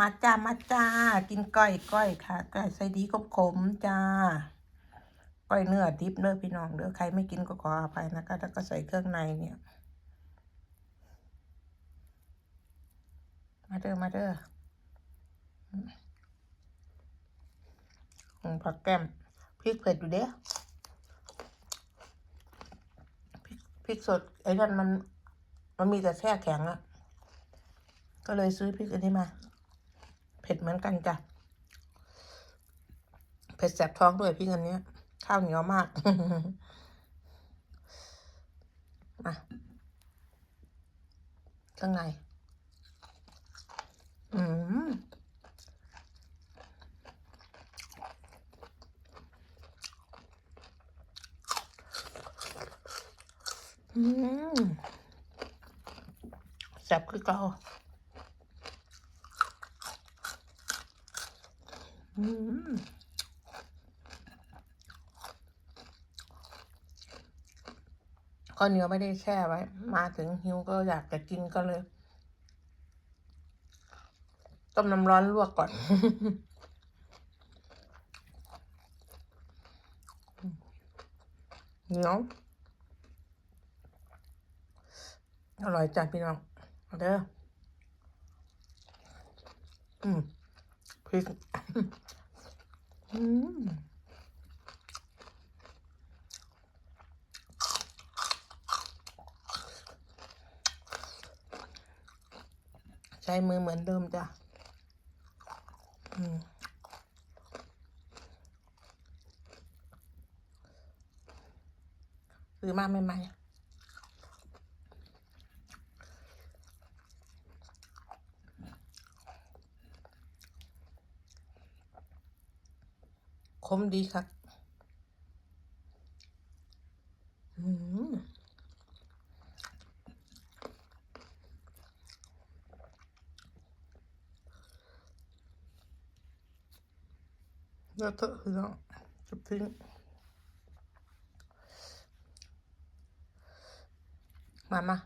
มาจ้ามาจ้า กินก้อยก้อยค่ะก้อยใส่ดีขมขมๆจ้าก้อยเนื้อดิบเนื้อพี่น้องเด้อใครไม่กินก็ขออภัยนะคะแล้วก็ใส่เครื่องในเนี่ย มาเด้อมาเด้ออืมอืมผักแก้มพริกเผ็ดอยู่เด้พริกพริกสดไอ้นั่นมัน มันมีแต่แช่แข็งอะก็เลยซื้อพริกอันนี้มา เผ็ดเหมือนกันจ้ะ เผ็ดแสบท้องด้วยพริกอันเนี้ย ข้าวเหนียวมากมาข้างใน อืมอืมแซ่บคือเก่าอืม ข้าวเหนียวไม่ได้แช่ไว้ มาถึงหิวก็อยากจะกินก็เลย ต้มน้ำร้อนลวกก่อน เหนียวอร่อยจัดพี่น้องเอาเด้ออืมพริก อืมใช้มือเหมือนเดิมจ้ะ อืมซื้อมาใหม่ๆ คมดีครับอืมแล้วเถอะคือต้องจะทิ้งมามา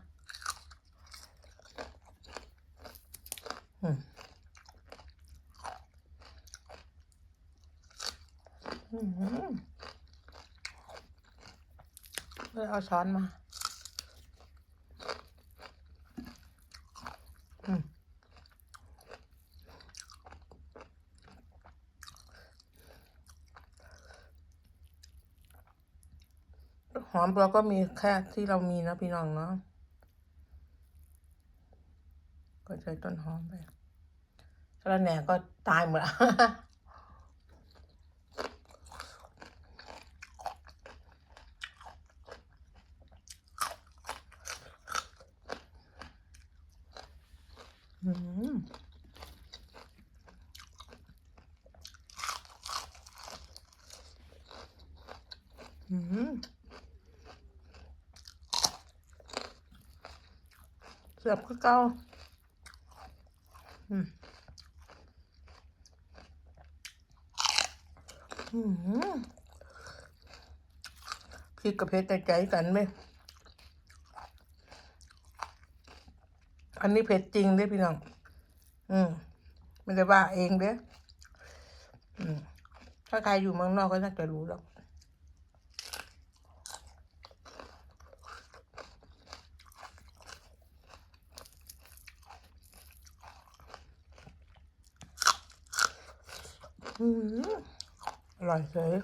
อืม อืม เลยเอาช้อนมาหอมเราก็มีแค่ที่เรามีนะพี่น้องเนาะ ก็ใช้ต้นหอมไปแล้วแหน่ก็ตายหมดแล้ว อืมอืม เสียบคือเก่าอืมอืมพริกกับเพชรใจกันไหม อันนี้เผ็ดจริงเด้พี่น้อง อืมไม่ได้ว่าเองเด้ออืมถ้าใครอยู่เมืองนอกก็น่าจะรู้แล้ว อร่อยเลย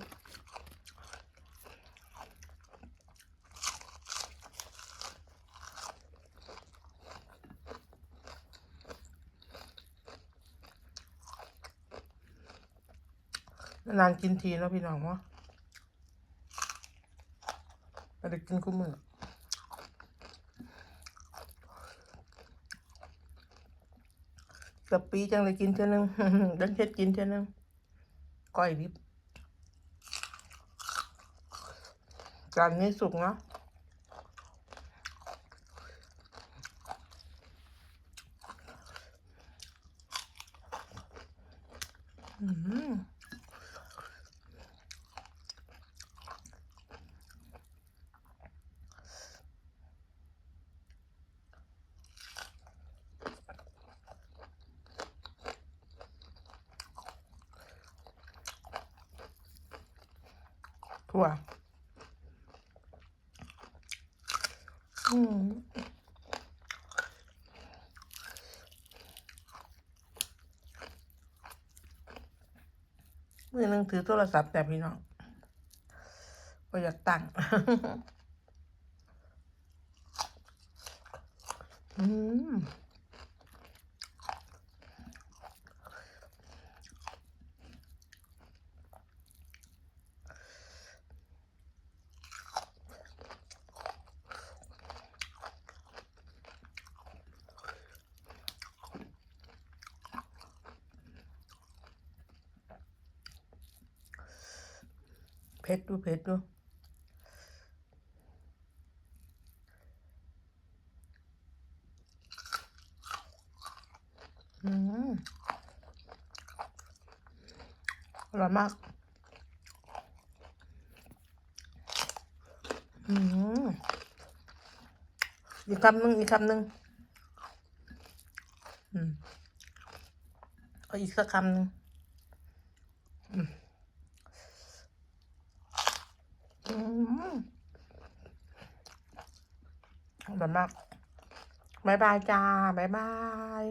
นานกินทีเนาะพี่น้องวะไม่ได้กินคู่มือกับปีจังเลยกินเท่านึงดันเช็ดกินเท่านึง ก้อยดิบจานนี้สุกนะอืม ถั่วอืมมือหนึงถือโทรศัพท์แต่พี่น้องก็อยากตั้งอืม เผ็ดดูเผ็ดดูอืมอร่อยมาก อืมอีกคำหนึ่งอีกคำหนึ่งอืมเอาอีกสักคำหนึ่งอืม อร่อยมากบายบายจ้าบายบาย